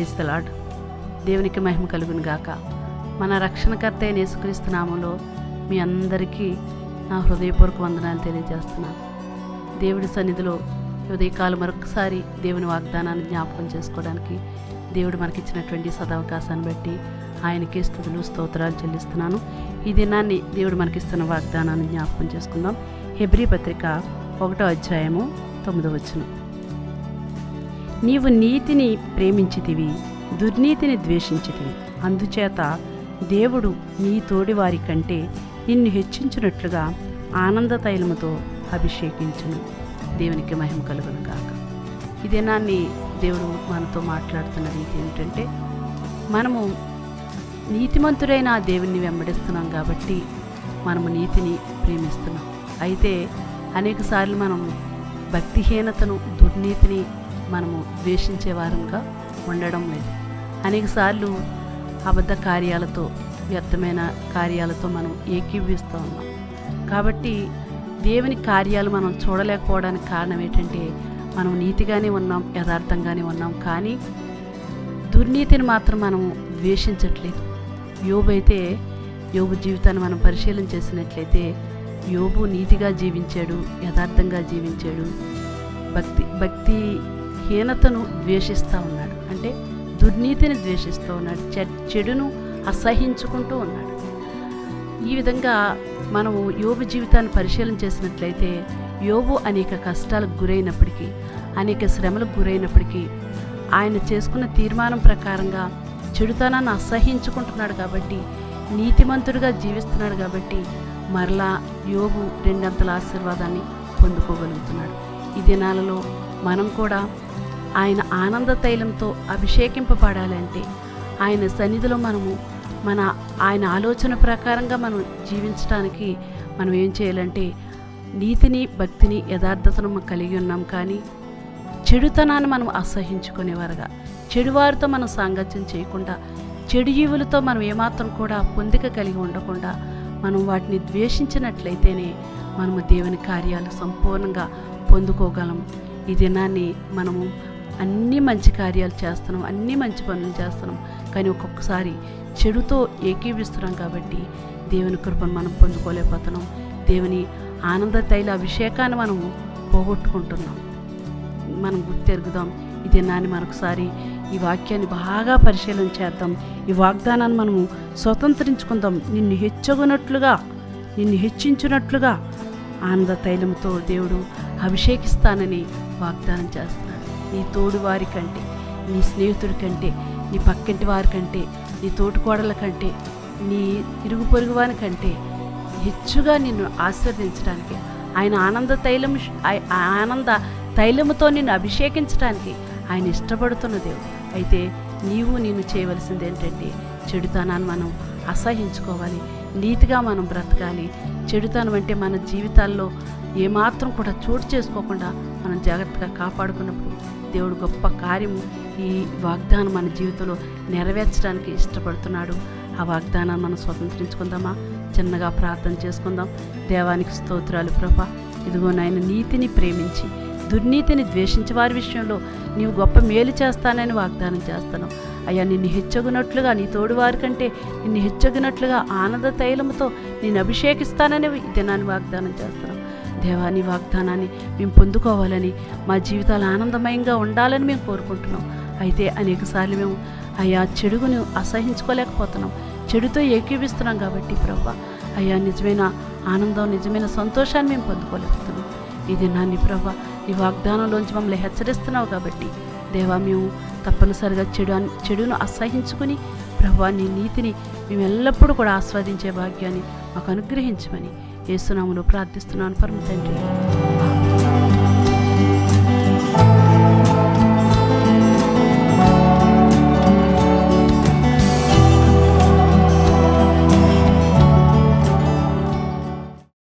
Praise తలాడ్ దేవునికి మహిమ కలుగును గాక. మన రక్షణకర్త అయిన యేసుక్రీస్తు నామంలో మీ అందరికీ నా హృదయపూర్వక వందనాలు తెలియజేస్తున్నాను. దేవుడి సన్నిధిలో ఉదయకాలు మరొకసారి దేవుని వాగ్దానాన్ని జ్ఞాపకం చేసుకోవడానికి దేవుడు మనకిచ్చినటువంటి సదవకాశాన్ని బట్టి ఆయనకి స్థుతులు స్తోత్రాలు చెల్లిస్తున్నాను. ఈ దినాన్ని దేవుడు మనకిస్తున్న వాగ్దానాన్ని జ్ఞాపకం చేసుకుందాం. హెబ్రీ పత్రిక ఒకటో అధ్యాయము తొమ్మిదో వచనం. నీవు నీతిని ప్రేమించితివి దుర్నీతిని ద్వేషించితివి. అందుచేత దేవుడు నీ తోడివారి కంటే నిన్ను హెచ్చించినట్లుగా ఆనంద తైలముతో అభిషేకించును. దేవునికి మహిమ కలుగును గాక. ఈ దినాన్ని దేవుడు మనతో మాట్లాడుతున్న రీతి ఏమిటంటే మనము నీతిమంతుడైన ఆ దేవుణ్ణి వెంబడిస్తున్నాం కాబట్టి మనము నీతిని ప్రేమిస్తున్నాం. అయితే అనేకసార్లు మనం భక్తిహీనతను దుర్నీతిని మనము ద్వేషించేవారంగా ఉండడం లేదు. అనేకసార్లు అబద్ధ కార్యాలతో వ్యర్థమైన కార్యాలతో మనం ఏకీభవిస్తూ ఉన్నాం. కాబట్టి దేవుని కార్యాలు మనం చూడలేకపోవడానికి కారణం ఏంటంటే మనం నీతిగానే ఉన్నాం యథార్థంగానే ఉన్నాం కానీ దుర్నీతిని మాత్రం మనం ద్వేషించట్లేదు. యోబు అయితే యోబు జీవితాన్ని మనం పరిశీలన చేసినట్లయితే యోబు నీతిగా జీవించాడు యథార్థంగా జీవించాడు. భక్తి భక్తి హీనతను ద్వేషిస్తూ ఉన్నాడు. అంటే దుర్నీతిని ద్వేషిస్తూ ఉన్నాడు. చె- చెడును అసహించుకుంటూ ఉన్నాడు. ఈ విధంగా మనము యోబు జీవితాన్ని పరిశీలన చేసినట్లయితే యోబు అనేక కష్టాలకు గురైనప్పటికీ అనేక శ్రమలకు గురైనప్పటికీ ఆయన చేసుకున్న తీర్మానం ప్రకారంగా చెడుతనాన్ని అసహించుకుంటున్నాడు కాబట్టి నీతిమంతుడిగా జీవిస్తున్నాడు కాబట్టి మరలా యోగు రెండంతల ఆశీర్వాదాన్ని పొందుకోగలుగుతున్నాడు. ఈ దినాలలో మనం కూడా ఆయన ఆనంద తైలంతో అభిషేకింపబడాలంటే ఆయన సన్నిధిలో మనము మన ఆయన ఆలోచన ప్రకారంగా మనం జీవించడానికి మనం ఏం చేయాలంటే నీతిని భక్తిని యథార్థతను మనం కలిగి ఉన్నాం కానీ చెడుతనాన్ని మనం అసహించుకునేవారుగా. చెడువారితో మనం సాంగత్యం చేయకుండా చెడు జీవులతో మనం ఏమాత్రం కూడా పొందిక కలిగి ఉండకుండా మనం వాటిని ద్వేషించినట్లయితేనే మనము దేవుని కార్యాలు సంపూర్ణంగా పొందుకోగలం. ఈ దినాన్ని మనము అన్ని మంచి కార్యాలు చేస్తున్నాం అన్ని మంచి పనులు చేస్తున్నాం. కానీ ఒక్కొక్కసారి చెడుతో ఏకీవిస్తున్నాం కాబట్టి దేవుని కృపను మనం పొందుకోలేకపోతున్నాం. దేవుని ఆనంద తైల అభిషేకాన్ని మనం పోగొట్టుకుంటున్నాం. మనం గుర్తెరుగుదాం ఈ దినాన్ని మరొకసారి ఈ వాక్యాన్ని బాగా పరిశీలన చేద్దాం. ఈ వాగ్దానాన్ని మనము స్వతంత్రించుకుందాం. నిన్ను హెచ్చగునట్లుగా నిన్ను హెచ్చించినట్లుగా ఆనంద తైలంతో దేవుడు అభిషేకిస్తానని వాగ్దానం చేస్తాడు నీ తోడువారి కంటే నీ స్నేహితుడి కంటే నీ పక్కింటి వారి కంటే నీ తోటికోడల కంటే నీ ఇరుగు పొరుగు వారి కంటే హెచ్చుగా నిన్ను ఆశీర్వదించడానికి ఆయన ఆనంద తైలం ఆయ- ఆనంద తైలముతో నిన్ను అభిషేకించడానికి ఆయన ఇష్టపడుతున్న దేవుడు. అయితే నీవు నేను చేయవలసింది ఏంటంటే చెడుతనాన్ని మనం అసహించుకోవాలి. నీతిగా మనం బ్రతకాలి. చెడుతనం అంటే మన జీవితాల్లో ఏమాత్రం కూడా చోటు చేసుకోకుండా మనం జాగ్రత్తగా కాపాడుకున్నప్పుడు దేవుడు గొప్ప కార్యము ఈ వాగ్దానం మన జీవితంలో నెరవేర్చడానికి ఇష్టపడుతున్నాడు. ఆ వాగ్దానాన్ని మనం స్వతంత్రించుకుందామా? చిన్నగా ప్రార్థన చేసుకుందాం. దేవానికి స్తోత్రాలు ప్రభా. ఇదిగో నాయన నీతిని ప్రేమించి దుర్నీతిని ద్వేషించే వారి విషయంలో నీవు గొప్ప మేలు చేస్తానని వాగ్దానం చేస్తాను. అయ్యా నిన్ను హెచ్చగునట్లుగా నీ తోడు వారి కంటే నిన్ను హెచ్చగినట్లుగా ఆనంద తైలముతో నేను అభిషేకిస్తానని దినాన్ని వాగ్దానం చేస్తాను. దేవాని వాగ్దానాన్ని మేము పొందుకోవాలని మా జీవితాలు ఆనందమయంగా ఉండాలని మేము కోరుకుంటున్నాం. అయితే అనేకసార్లు మేము అయ్యా చెడుగును అసహించుకోలేకపోతున్నాం. చెడుతో ఏకీవిస్తున్నాం కాబట్టి ప్రభా అయ్యా నిజమైన ఆనందం నిజమైన సంతోషాన్ని మేము పొందుకోలేకపోతున్నాం. ఈ దినాన్ని ప్రభా ఈ వాగ్దానంలోంచి మమ్మల్ని హెచ్చరిస్తున్నావు కాబట్టి దేవా మేము తప్పనిసరిగా చెడు చెడును అసహించుకుని ప్రభా నీ నీతిని మేము ఎల్లప్పుడూ కూడా ఆస్వాదించే భాగ్యాన్ని మాకు అనుగ్రహించమని యేసునాములో ప్రార్థిస్తున్నాను. పరమ తండ్రి.